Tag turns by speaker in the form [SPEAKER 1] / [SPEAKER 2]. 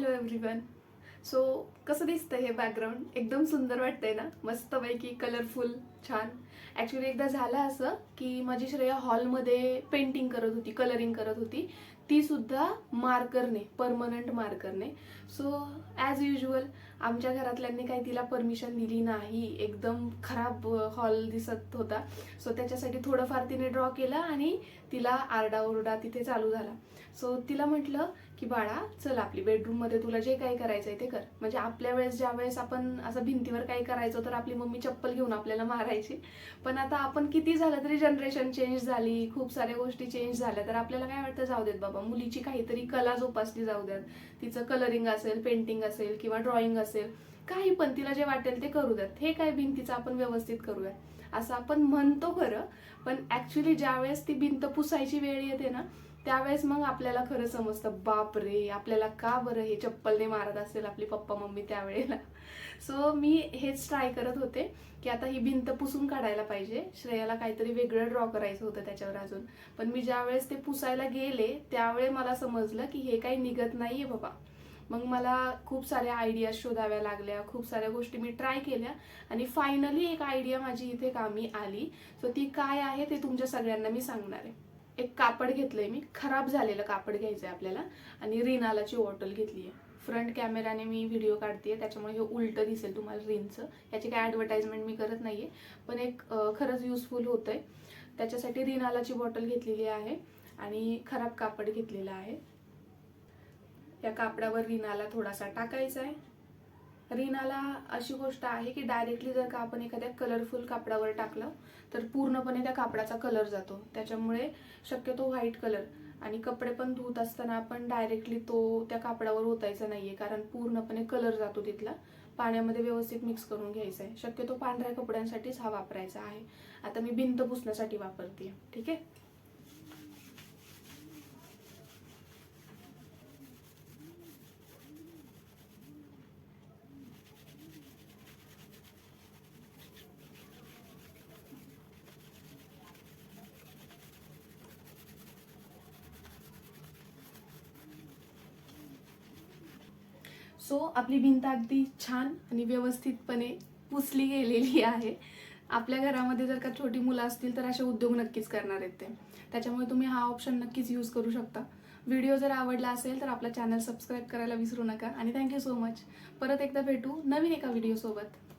[SPEAKER 1] Hello everyone. So कसं दिसतंय हे बॅकग्राऊंड एकदम सुंदर वाटतंय ना? मस्तपैकी कलरफुल छान. ॲक्च्युली एकदा झालं असं की माझी श्रेया हॉलमध्ये पेंटिंग करत होती कलरिंग करत होती. ती सुद्धा मार्करने परमनंट मार्करने सो ॲज युजल आमच्या घरातल्यांनी काही तिला परमिशन दिली नाही. एकदम खराब हॉल दिसत होता. सो त्याच्यासाठी थोडंफार तिने ड्रॉ केलं आणि तिला आरडाओरडा तिथे चालू झाला. सो तिला म्हटलं की बाळा चल आपली बेडरूममध्ये तुला जे काही करायचं आहे ते कर. म्हणजे आपल्या वेळेस ज्या वेळेस आपण असं भिंतीवर काही करायचो तर आपली मम्मी चप्पल घेऊन आपल्याला मारायची. पण आता आपण किती झालं तरी जनरेशन चेंज झाली खूप साऱ्या गोष्टी चेंज झाल्या. तर आपल्याला काय वाटतं जाऊ देत बाबा मुलीची काहीतरी कला जोपासली जाऊ द्यात तिचं कलरिंग असेल पेंटिंग असेल किंवा ड्रॉइंग असेल काही पण तिला जे वाटेल ते करू द्यात हे काय भिंतीचं आपण व्यवस्थित करूया असं आपण म्हणतो खरं पण ऍक्च्युली ज्यावेळेस ती भिंत पुसायची वेळ येते ना त्यावेळेस मग आपल्याला खरं समजतं बाप रे आपल्याला का बरं हे चप्पलने मारत असेल आपली पप्पा मम्मी त्यावेळेला? सो मी हेच ट्राय करत होते की आता ही भिंत पुसून काढायला पाहिजे. श्रेयाला काहीतरी वेगळं ड्रॉ करायचं होतं त्याच्यावर अजून. पण मी ज्यावेळेस ते पुसायला गेले त्यावेळेस मला समजलं की हे काही निघत नाहीये बाबा. मग मला खूप साऱ्या आयडिया शोधाव्या लागल्या खूप साऱ्या गोष्टी मी ट्राय केल्या आणि फायनली एक आयडिया माझी इथे कामी आली. सो ती काय आहे ते तुमच्या सगळ्यांना मी सांगणार आहे. एक कापड घेतलंय मी खराब झालेलं कापड घ्यायचं आहे आपल्याला आणि रिनालाची बॉटल घेतली आहे. फ्रंट कॅमेराने मी व्हिडिओ काढते त्याच्यामुळे हे उलटं दिसेल तुम्हाला रिनचं. याची काय ॲडव्हर्टाईजमेंट मी करत नाही आहे पण एक खरंच युजफुल आहे त्याच्यासाठी रिनालाची बॉटल घेतलेली आहे आणि खराब कापड घेतलेलं आहे. या कापडावर रिनाला थोडासा टाकायचा आहे. रिनाला अशी गोष्ट आहे की डायरेक्टली जर का आपण एखाद्या कलरफुल कापडावर टाकलं तर पूर्णपणे त्या कापडाचा कलर जातो. त्याच्यामुळे शक्यतो व्हाईट कलर आणि कपडे पण धुत असताना आपण डायरेक्टली तो त्या कापडावर ओतायचा नाहीये कारण पूर्णपणे कलर जातो तिथला. पाण्यामध्ये व्यवस्थित मिक्स करून घ्यायचा आहे. शक्यतो पांढऱ्या कपड्यांसाठीच हा वापरायचा आहे. आता मी भिंत पुसण्यासाठी वापरते ठीक आहे? सो आपली भिंत अगदी छान आणि व्यवस्थितपणे पुसली गेलेली आहे. आपल्या घरामध्ये जर का छोटी मुलं असतील तर असे उद्योग नक्कीच करणार आहेत ते. त्याच्यामुळे तुम्ही हा ऑप्शन नक्कीच यूज करू शकता. व्हिडिओ जर आवडला असेल तर आपला चॅनल सबस्क्राईब करायला विसरू नका. आणि थँक्यू सो मच परत एकदा भेटू नवीन एका व्हिडिओसोबत